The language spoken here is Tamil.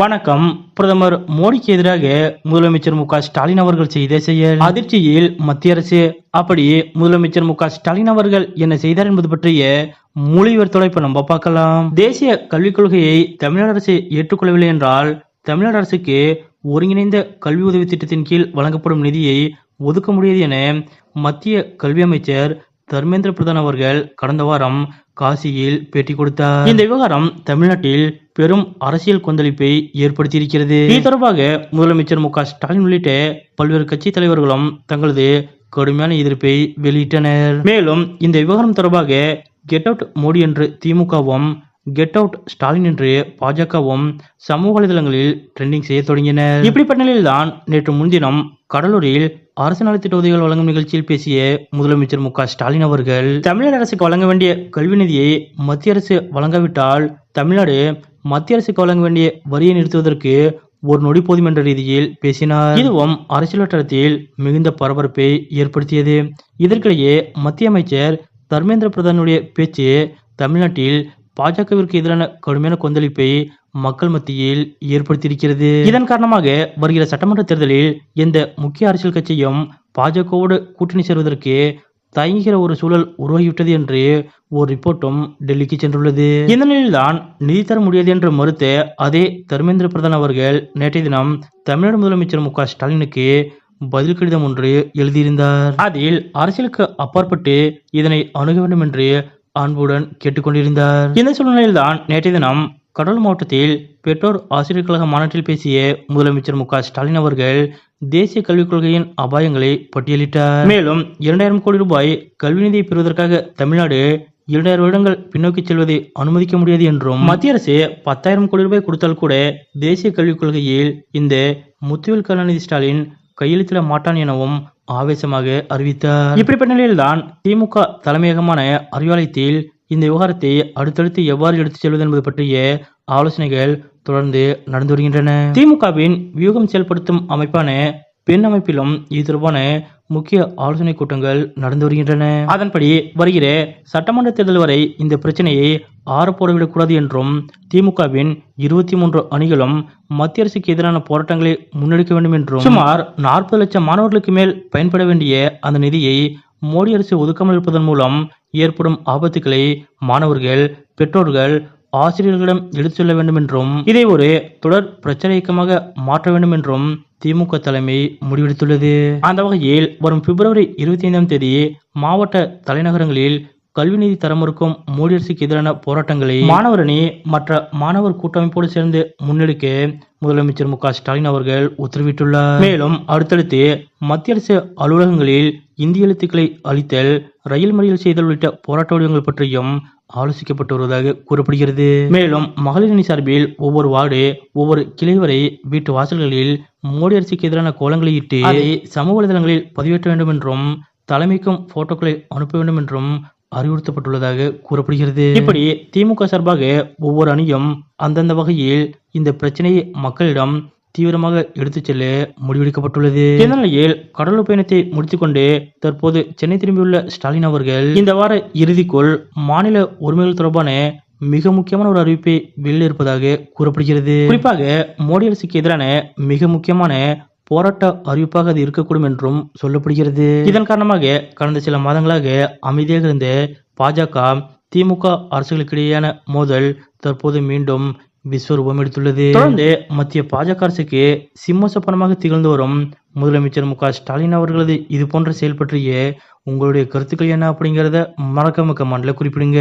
வணக்கம். பிரதமர் மோடிக்கு எதிராக முதலமைச்சர் மு ஸ்டாலின் அவர்கள் செய்த செயல். அதிர்ச்சியில் மத்திய அரசு அப்படி முதலமைச்சர் மு ஸ்டாலின் அவர்கள் என்ன செய்தார் என்பது பற்றிய மொழிவர் தொலைப்பை நம்ம பார்க்கலாம். தேசிய கல்விக் கொள்கையை தமிழ்நாடு அரசு ஏற்றுக்கொள்ளவில்லை என்றால் தமிழ்நாடு அரசுக்கு ஒருங்கிணைந்த கல்வி உதவி திட்டத்தின் கீழ் வழங்கப்படும் நிதியை ஒதுக்க முடியாது என மத்திய கல்வி அமைச்சர் தர்மேந்திர பிரதான் அவர்கள் கடந்த வாரம் காசியில் பேட்டி கொடுத்தார். இந்த விவகாரம் தமிழ்நாட்டில் பெரும் அரசியல் கொந்தளிப்பை ஏற்படுத்தியிருக்கிறது. இது தொடர்பாக முதலமைச்சர் மு க ஸ்டாலின் உள்ளிட்ட பல்வேறு கட்சி தலைவர்களும் தங்களது கடுமையான எதிர்ப்பை வெளியிட்டனர். மேலும் இந்த விவகாரம் தொடர்பாக கெட் அவுட் மோடி என்று திமுகவும் கெட் அவுட் ஸ்டாலின் என்று பாஜகவும் சமூக வலைதளங்களில் ட்ரெண்டிங் செய்ய தொடங்கினர். இப்படிப்பட்ட நிலையில்தான் நேற்று முன்தினம் கடலூரில் அரசு நலத்திட்ட உதவிகள் வழங்கும் நிகழ்ச்சியில் பேசிய முதலமைச்சர் மு ஸ்டாலின் அவர்கள் தமிழ்நாடு அரசுக்கு வழங்க வேண்டிய கல்வி நிதியை மத்திய அரசு வழங்காவிட்டால் தமிழ்நாடு மத்திய அரசுக்கு வழங்க வேண்டிய வரியை நிறுத்துவதற்கு ஒரு நொடி போதும் என்ற ரீதியில் பேசினார். இதுவும் அரசியல் வட்டாரத்தில் மிகுந்த பரபரப்பை ஏற்படுத்தியது. இதற்கிடையே மத்திய அமைச்சர் தர்மேந்திர பிரதானுடைய பேச்சு தமிழ்நாட்டில் பாஜகவிற்கு எதிரான கடுமையான கொந்தளிப்பை மக்கள் மத்தியில் ஏற்படுத்தியிருக்கிறது. இதன் காரணமாக வருகிற சட்டமன்ற தேர்தலில் எந்த முக்கிய அரசியல் கட்சியும் பாஜகவோடு கூட்டணி சேர்வதற்கு தயங்குகிற ஒரு சூழல் உருவாகிவிட்டது என்று ஒரு ரிப்போர்ட்டும் டெல்லிக்கு சென்றுள்ளது. இந்த நிலையில்தான் நிதி தர முடியாது என்று மறுத்த அதே தர்மேந்திர பிரதான் அவர்கள் நேற்றைய தினம் தமிழ்நாடு முதலமைச்சர் மு ஸ்டாலினுக்கு பதில் கடிதம் ஒன்று எழுதியிருந்தார். அதில் அரசியலுக்கு அப்பாற்பட்டு இதனை அணுக வேண்டும் என்று அன்புடன் கேட்டுக்கொண்டிருந்தார். இந்த சூழ்நிலையில்தான் நேற்றைய தினம் கடலூர் மாவட்டத்தில் பெற்றோர் ஆசிரியர் கழக மாநாட்டில் பேசிய முதலமைச்சர் மு ஸ்டாலின் அவர்கள் தேசிய கல்விக் கொள்கையின் அபாயங்களை பட்டியலிட்டார். மேலும் இரண்டாயிரம் கோடி ரூபாய் கல்வி நிதியை பெறுவதற்காக தமிழ்நாடு இரண்டாயிரம் வருடங்கள் பின்னோக்கி செல்வதை அனுமதிக்க முடியாது என்றும் மத்திய அரசு பத்தாயிரம் கோடி ரூபாய் கொடுத்தால் கூட தேசிய கல்விக் கொள்கையில் இந்த முத்துவேல் கருணாநிதி ஸ்டாலின் கையெழுத்திட மாட்டான் எனவும் ஆவேசமாக அறிவித்தார். இப்படிப்பட்ட நிலையில்தான் திமுக தலைமையகமான அறிவாலயத்தில் இந்த விவகாரத்தை அடுத்தடுத்து எவ்வாறு எடுத்துச் செல்வது என்பது பற்றிய ஆலோசனைகள் தொடர்ந்து நடந்து வருகின்றன. திமுகவின் வியூகம் செயல்படுத்தும் அமைப்பான பெண் அமைப்பிலும் இது தொடர்பான முக்கிய ஆலோசனை கூட்டங்கள் நடந்து வருகின்றன. அதன்படி வருகிற சட்டமன்ற தேர்தல் வரை இந்த பிரச்சனையை ஆறப்போடவிடக்கூடாது என்றும் திமுகவின் இருபத்தி மூன்று அணிகளும் மத்திய அரசுக்கு எதிரான போராட்டங்களை முன்னெடுக்க வேண்டும் என்றும் சுமார் நாற்பது லட்சம் மாணவர்களுக்கு மேல் பயன்பட வேண்டிய அந்த நிதியை மோடி அரசு ஒதுக்காமல் இருப்பதன் மூலம் ஏற்படும் ஆபத்துக்களை மாணவர்கள் பெற்றோர்கள் ஆசிரியர்களிடம் எடுத்துச் சொல்ல வேண்டும் என்றும் இதை ஒரு தொடர் பிரச்சனை இயக்கமாக மாற்ற வேண்டும் என்றும் திமுக தலைமை முடிவெடுத்துள்ளது. அந்த வகையில் வரும் பிப்ரவரி இருபத்தி ஐந்தாம் தேதி மாவட்ட தலைநகரங்களில் கல்வி நிதி தர மறுக்கும் மோடி அரசுக்கு எதிரான போராட்டங்களை மாணவர் அணி மற்ற மாணவர் கூட்டமைப்போடு சேர்ந்து முன்னெடுக்க முதலமைச்சர் மு ஸ்டாலின் அவர்கள் உத்தரவிட்டுள்ளார். மேலும் அடுத்தடுத்து மத்திய அரசு அலுவலகங்களில் இந்திய எழுத்துக்களை அளித்தல் ரயில் மறியல் செய்தல் உள்ளிட்ட போராட்ட வடிவங்கள் பற்றியும் ஆலோசிக்கப்பட்டு வருவதாக கூறப்படுகிறது. மேலும் மகளிர் அணி சார்பில் ஒவ்வொரு வார்டு ஒவ்வொரு கிளை வரை வீட்டு வாசல்களில் மோடி அரசுக்கு எதிரான கோலங்களை இட்டு சமூக வலைதளங்களில் பதிவேற்ற வேண்டும் என்றும் தலைமைக்கும் போட்டோக்களை அனுப்ப வேண்டும் என்றும் அறிவுறுத்தப்பட்டுள்ளதாக கூறப்படுகிறது. இப்படி திமுக சார்பாக ஒவ்வொரு அணியும் அந்தந்த வகையில் இந்த பிரச்சனையை மக்களிடம் தீவிரமாக எடுத்துச் செல்ல முடிவெடுக்கப்பட்டுள்ளது. இந்த நிலையில் கடலூர் பயணத்தை முடித்துக்கொண்டு தற்போது சென்னை திரும்பியுள்ள ஸ்டாலின் அவர்கள் இந்த வார இறுதிக்குள் மாநில உரிமைகள் தொடர்பான மிக முக்கியமான ஒரு அறிவிப்பை வெளியிட இருப்பதாக கூறப்படுகிறது. குறிப்பாக மோடி அரசுக்கு எதிரான மிக முக்கியமான போராட்ட அறிவிப்பாக அது இருக்கக்கூடும் என்றும் சொல்லப்படுகிறது. இதன் காரணமாக கடந்த சில மாதங்களாக அமைதியாக இருந்த பாஜக திமுக அரசுகளுக்கிடையேயான மோதல் தற்போது மீண்டும் விஸ்வரூபம் எடுத்துள்ளது. தொடர்ந்து மத்திய பாஜக அரசுக்கு சிம்மசப்பனமாக திகழ்ந்து வரும் முதலமைச்சர் மு ஸ்டாலின் அவர்களது இது போன்ற செயல் பற்றிய உங்களுடைய கருத்துக்கள் என்ன அப்படிங்கிறத மறக்காம மண்டல குறிப்பிடுங்க.